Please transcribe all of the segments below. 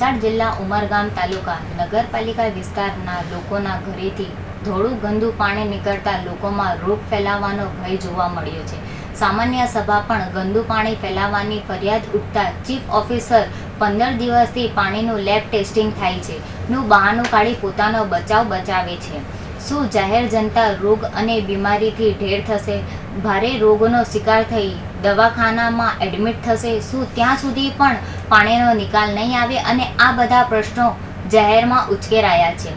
વલસાડ જિલ્લા ઉમરગામ તાલુકા નગરપાલિકા વિસ્તારના લોકોના ઘરેથી ધોળું ગંદુ પાણી નીકળતા લોકોમાં રોગ ફેલાવાનો ભય જોવા મળ્યો છે. સામાન્ય સભા પણ ગંદુ પાણી ફેલાવાની ફરિયાદ ઉઠતા ચીફ ઓફિસર પંદર દિવસથી પાણીનું લેબ ટેસ્ટિંગ થાય છે. નું બહાનું કાઢી પોતાનો બચાવ બચાવે છે. શું જાહેર જનતા રોગ અને બીમારીથી ઢેર થશે? ભારે રોગનો શિકાર થઈ દવાખાનામાં એડમિટ થશે. શું ત્યાં સુધી પણ પાણીનો નિકાલ નહીં આવે? અને આ બધા પ્રશ્નો જાહેરમાં ઉચકેરાયા છે.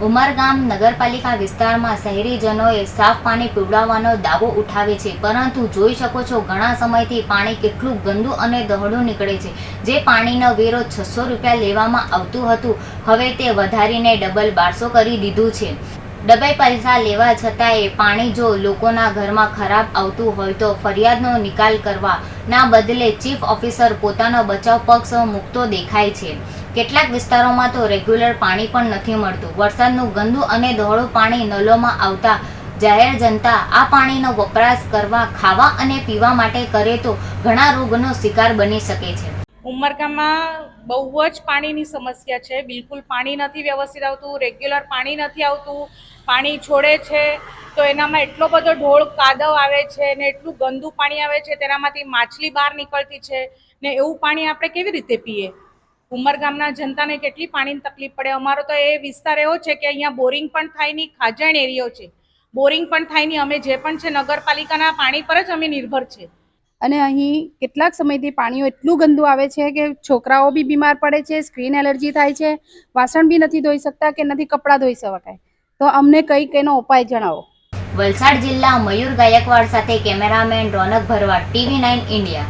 ઉમરગામ નગરપાલિકા વિસ્તારમાં શહેરીજનોએ સાફ પાણી પીવડાવવાનો દાવો ઉઠાવે છે. પરંતુ જોઈ શકો છો, ઘણા સમયથી પાણી કેટલું ગંદુ અને દહડું નીકળે છે. જે પાણીનો વેરો છસો રૂપિયા લેવામાં આવતું હતું, હવે તે વધારીને ડબલ બારસો કરી દીધું છે. ડબલ પૈસા લેવા છતાંય પાણી જો લોકોના ઘરમાં ખરાબ આવતું હોય તો ફરિયાદનો નિકાલ કરવા ના બદલે ચીફ ઓફિસર પોતાનો બચાવ પક્ષ મૂકતો દેખાય છે. કેટલાક વિસ્તારોમાં તો રેગ્યુલર પાણી પણ નથી મળતું. વરસાદનું ગંદુ અને દોહળું પાણી નલોમાં આવતા જાહેર જનતા આ પાણીનો વપરાશ કરવા, ખાવા અને પીવા માટે કરે તો ઘણા રોગનો શિકાર બની શકે છે. ઉમરગામમાં બહુ જ પાણીની સમસ્યા છે. બિલકુલ પાણી નથી વ્યવસ્થિત આવતું, રેગ્યુલર પાણી નથી આવતું, પાણી છોડે છે. તો એનામાં એટલો બધો ઢોળ કાદવ આવે છે ને એટલું ગંદુ પાણી આવે છે, તેનામાંથી માછલી બહાર નીકળતી છે ને એવું પાણી આપણે કેવી રીતે પીએ? ઉમરગામના જનતાને કેટલી પાણીની તકલીફ પડે? અમારો તો એ વિસ્તાર એવો છે કે અહીંયા બોરિંગ પણ થાય નહીં, ખાજણ એરિયો છે. બોરિંગ પણ થાય નહીં. અમે જે પણ છે નગરપાલિકાના પાણી પર જ અમે નિર્ભર છે. અને અહીં કેટલાક સમયથી પાણીઓ એટલું ગંદુ આવે છે કે છોકરાઓ બી બીમાર પડે છે સ્ક્રીન એલર્જી થાય છે, વાસણ બી નથી ધોઈ શકતા કે નથી કપડાં ધોઈ શકાય. તો અમને કંઈક એનો ઉપાય જણાવો. વલસાડ જિલ્લા મયુર ગાયકવાડ સાથે cameraman Ronak Bharwad, TV nine India.